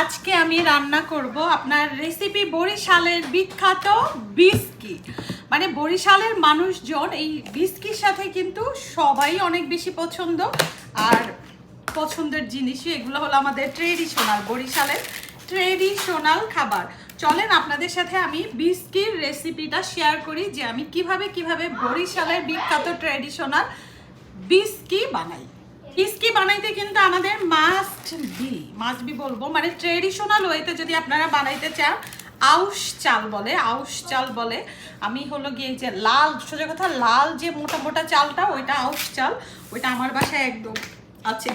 আজকে আমি রান্না করব আপনার রেসিপি বরিশালের বিখ্যাত বিস্কি। মানে বরিশালের মানুষজন এই বিস্কির সাথে কিন্তু সবাই অনেক বেশি পছন্দ। আর পছন্দের জিনিসই এগুলো হলো আমাদের ট্রেডিশনাল বরিশালের ট্রেডিশনাল খাবার। চলেন আপনাদের সাথে আমি বিস্কির রেসিপিটা শেয়ার করি যে আমি কীভাবে কীভাবে বরিশালের বিখ্যাত ট্রেডিশনাল বিস্কি বানাই। বিস্কি বানাইতে কিন্তু আমাদের মাস্ট বি মাস্ট বি বলব। মানে ট্রেডিশনাল ওয়েতে যদি আপনারা বানাইতে চান, আউশ চাল বলে, আউশ চাল বলে। আমি হলো গিয়ে যে লাল, সোজা কথা, লাল যে মোটা মোটা চালটা, ওইটা আউশ চাল। ওইটা আমার বাসায় একদম আছে।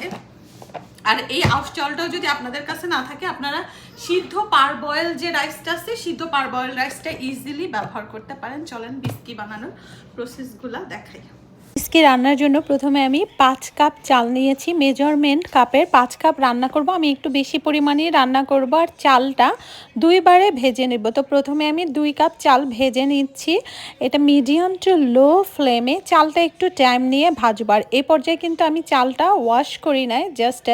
আর এই আউশ চালটাও যদি আপনাদের কাছে না থাকে, আপনারা সিদ্ধ পার বয়েল যে রাইসটা আছে, সিদ্ধ পার বয়েল রাইসটা ইজিলি ব্যবহার করতে পারেন। চলেন বিস্কি বানানোর প্রসেসগুলো দেখাই। আজকে রান্নার জন্য প্রথমে আমি পাঁচ কাপ চাল নিয়েছি। মেজারমেন্ট কাপের পাঁচ কাপ রান্না করব। আমি একটু বেশি পরিমাণে রান্না করব আর চালটা দুইবারে ভেজে নেব। তো প্রথমে আমি দুই কাপ চাল ভেজে নিচ্ছি। এটা মিডিয়াম টু লো ফ্লেমে চালটা একটু টাইম নিয়ে ভাজবো। আর এই পর্যায়ে কিন্তু আমি চালটা ওয়াশ করি নাই, জাস্ট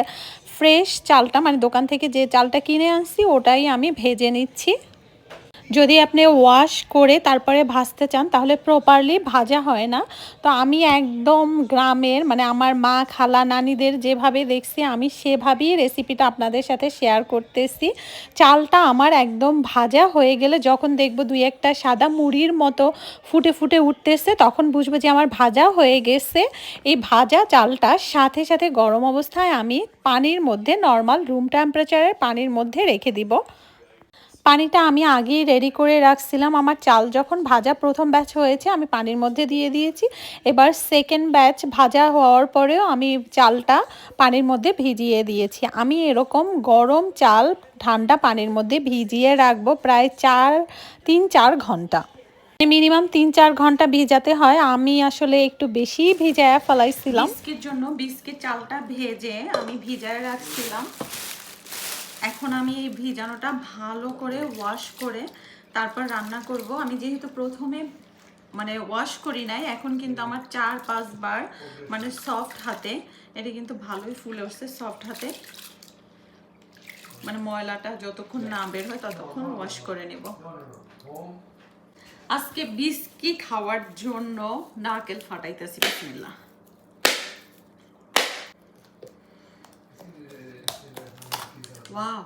ফ্রেশ চালটা মানে দোকান থেকে যে চালটা কিনে আনছি, ওটাই আমি ভেজে নিচ্ছি। যদি আপনি ওয়াশ করে তারপরে ভাজতে চান, তাহলে প্রপারলি ভাজা হয় না। তো আমি একদম গ্রামের মানে আমার মা, খালা, নানিদের যেভাবে দেখছি, আমি সেভাবেই রেসিপিটা আপনাদের সাথে শেয়ার করতেছি। চালটা আমার একদম ভাজা হয়ে গেলে যখন দেখব দুই একটা সাদা মুড়ির মতো ফুটে ফুটে উঠতেছে, তখন বুঝব যে আমার ভাজা হয়ে গেছে। এই ভাজা চালটা সাথে সাথে গরম অবস্থায় আমি পানির মধ্যে নর্মাল রুম টেম্পারেচারের পানির মধ্যে রেখে দিব। পানিটা আমি আগেই রেডি করে রাখছিলাম। আমার চাল যখন ভাজা প্রথম ব্যাচ হয়েছে, আমি পানির মধ্যে দিয়ে দিয়েছি। এবার সেকেন্ড ব্যাচ ভাজা হওয়ার পরেও আমি চালটা পানির মধ্যে ভিজিয়ে দিয়েছি। আমি এরকম গরম চাল ঠান্ডা পানির মধ্যে ভিজিয়ে রাখব প্রায় চার, তিন, চার ঘণ্টা। মিনিমাম তিন, চার ঘণ্টা ভিজাতে হয়। আমি আসলে একটু বেশি ভিজায় ফেলাইছিলাম। জন্য বিস্কিট চালটা ভেজে আমি ভিজায় রাখছিলাম। এখন আমি এই ভিজানোটা ভালো করে ওয়াশ করে তারপর রান্না করব। আমি যেহেতু প্রথমে মানে ওয়াশ করি নাই এখন কিন্তু আমার চার পাঁচবার মানে সফট হাতে এটা কিন্তু ভালোই ফুলে উঠছে সফট হাতে। মানে ময়লাটা যতক্ষণ না বের হয় ততক্ষণ ওয়াশ করে নেব। আজকে বিস্কি খাওয়ার জন্য নারকেল ফাটাইতেছি বিসমিল্লাহ। ওয়াও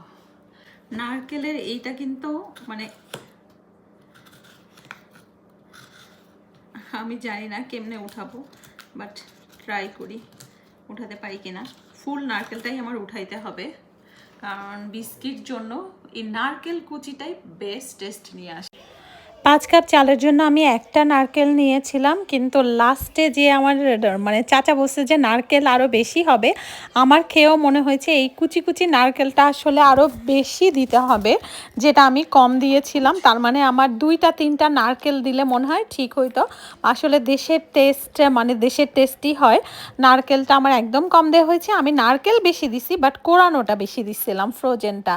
নারকেলের এইটা কিন্তু মানে আমি জানি না কেমনে উঠাবো বাট ট্রাই করি, উঠাতে পারি কিনা। ফুল নারকেলটাই আমার উঠাইতে হবে, কারণ বিস্কিট জন্য এই নারকেল কুচিটাই বেস্ট টেস্ট নিয়ে আসে। পাঁচ কাপ চালের জন্য আমি একটা নারকেল নিয়েছিলাম, কিন্তু লাস্টে যে আমার মানে চাচা বসে যে নারকেল আরও বেশি হবে। আমার খেয়েও মনে হয়েছে এই কুচি কুচি নারকেলটা আসলে আরও বেশি দিতে হবে, যেটা আমি কম দিয়েছিলাম। তার মানে আমার দুইটা, তিনটা নারকেল দিলে মনে হয় ঠিক হইতো। আসলে দেশের টেস্ট মানে দেশের টেস্টই হয়। নারকেলটা আমার একদম কম দেওয়া হয়েছে। আমি নারকেল বেশি দিছি বাট কোরানোটা বেশি দিছিলাম ফ্রোজেনটা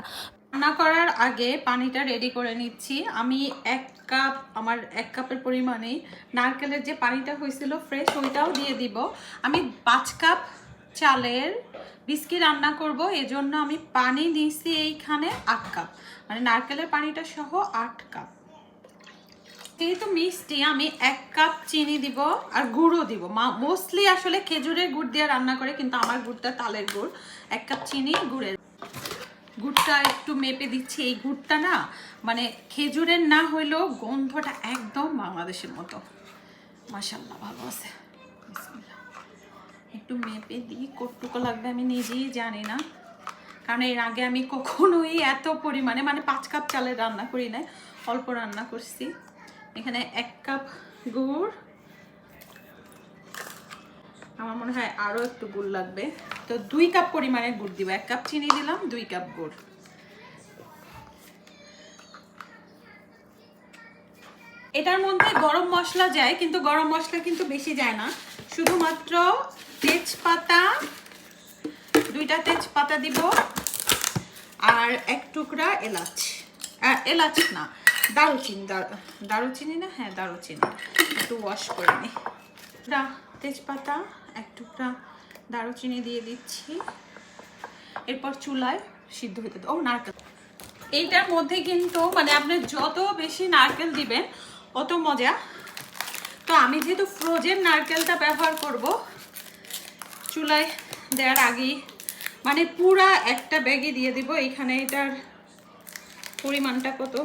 রান্না করার আগে পানিটা রেডি করে নিচ্ছি। আমি এক কাপ আমার এক কাপের পরিমাণেই নারকেলের যে পানিটা হয়েছিল ফ্রেশ ওইটাও দিয়ে দিব। আমি পাঁচ কাপ চালের বিস্কি রান্না করব, এজন্য আমি পানি নিয়েছি এইখানে আট কাপ মানে নারকেলের পানিটা সহ আট কাপ যেহেতু মিষ্টি, আমি এক কাপ চিনি দিব আর গুঁড়ো দিব। মোস্টলি আসলে খেজুরের গুড় দিয়ে রান্না করে, কিন্তু আমার গুড়টা তালের গুড়। এক কাপ চিনি, গুড়ের গুড়টা একটু মেপে দিচ্ছি। এই গুড়টা না মানে খেজুরের না হইলেও গন্ধটা একদম বাংলাদেশের মতো। মাসাল্লাহ ভালো আছে। একটু মেপে দিই, কতটুকু লাগবে আমি নিজেই জানি না। কারণ এর আগে আমি কখনোই এত পরিমাণে মানে পাঁচ কাপ চালের রান্না করি নাই, অল্প রান্না করছি। এখানে এক কাপ গুড়। আমার মনে হয় আরও একটু গুড় লাগবে। তো দুই কাপ পরিমাণের গুড় দিব। এক কাপ চিনি দিলাম, দুই কাপ গুড়। এটার মধ্যে গরম মশলা যায়, কিন্তু গরম মশলা কিন্তু বেশি যায় না। শুধুমাত্র তেজপাতা, দুইটা তেজপাতা দিব, আর এক টুকরা এলাচ। এলাচ না, দারুচিনি দার- দারুচিনি না? হ্যাঁ দারুচিনি। একটু ওয়াশ করে নিই তেজপাতা, এক টুকরা দারুচিনি দিয়ে দিচ্ছি। এরপর চুলায় সিদ্ধ হইতে ও, নারকেল। এইটার মধ্যে কিন্তু মানে আপনি যত বেশি নারকেল দিবেন, অত মজা। তো আমি যেহেতু ফ্রোজেন নারকেলটা ব্যবহার করব, চুলায় দেওয়ার আগেই মানে পুরা একটা ব্যাগে দিয়ে দিব। এইখানে এটার পরিমাণটা কত?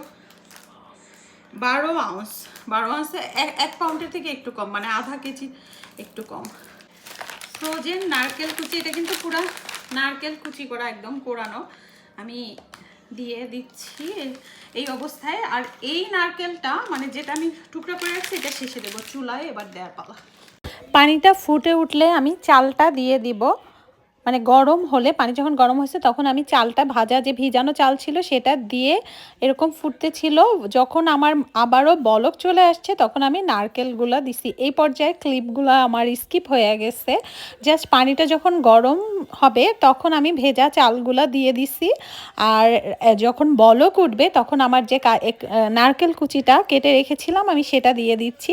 বারো আউন্স। বারো আউন্সে এক পাউন্ডের থেকে একটু কম মানে আধা কেজি একটু কম। ফ্রোজেন নারকেল কুচি, এটা কিন্তু পুরো নারকেল কুচি করা একদম কোরানো। আমি দিয়ে দিচ্ছি এই অবস্থায়। আর এই নারকেলটা মানে যেটা আমি টুকরা করে রাখছি, এটা শেষে দেবো চুলায়, এবার দেওয়ার পালা। পানিটা ফুটে উঠলে আমি চালটা দিয়ে দিব। মানে গরম হলে, পানি যখন গরম হয়েছে তখন আমি চালটা ভাজা যে ভিজানো চাল ছিল সেটা দিয়ে এরকম ফুটতে ছিল। যখন আমার আবারও বলক চলে আসছে তখন আমি নারকেলগুলো দিছি। এই পর্যায়ে ক্লিপগুলো আমার স্কিপ হয়ে গেছে। জাস্ট পানিটা যখন গরম হবে তখন আমি ভেজা চালগুলো দিয়ে দিছি। আর যখন বলক উঠবে তখন আমার যে নারকেল কুচিটা কেটে রেখেছিলাম আমি সেটা দিয়ে দিচ্ছি।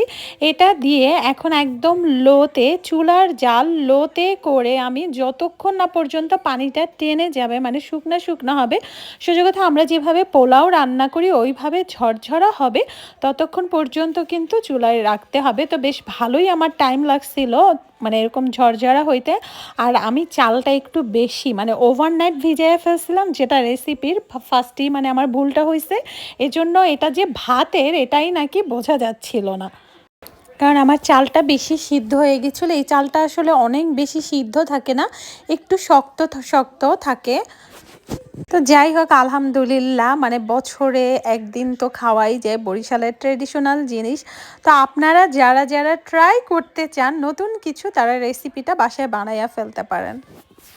এটা দিয়ে এখন একদম লোতে, চুলার জাল লোতে করে আমি যতক্ষণ না পর্যন্ত পানিটা টেনে যাবে মানে শুকনো শুকনো হবে সোজা কথা আমরা যেভাবে পোলাও রান্না করি ওইভাবে ঝরঝরা হবে, ততক্ষণ পর্যন্ত কিন্তু চুলায় রাখতে হবে। তো বেশ ভালোই আমার টাইম লাগছিল মানে এরকম ঝরঝরা হইতে। আর আমি চালটা একটু বেশি মানে ওভারনাইট ভিজিয়ে ফেলছিলাম, যেটা রেসিপির ফার্স্টেই মানে আমার ভুলটা হয়েছে এজন্য এটা যে ভাতের, এটাই নাকি বোঝা যাচ্ছিল না। কারণ আমার চালটা বেশি সিদ্ধ হয়ে গেছিল এই চালটা আসলে অনেক বেশি সিদ্ধ থাকে না, একটু শক্ত শক্ত থাকে। তো যাই হোক, আলহামদুলিল্লাহ মানে বছরে একদিন তো খাওয়াই যায় বরিশালের ট্রেডিশনাল জিনিস। তো আপনারা যারা যারা ট্রাই করতে চান, নতুন কিছু, তারা রেসিপিটা বাসায় বানাইয়া ফেলতে পারেন।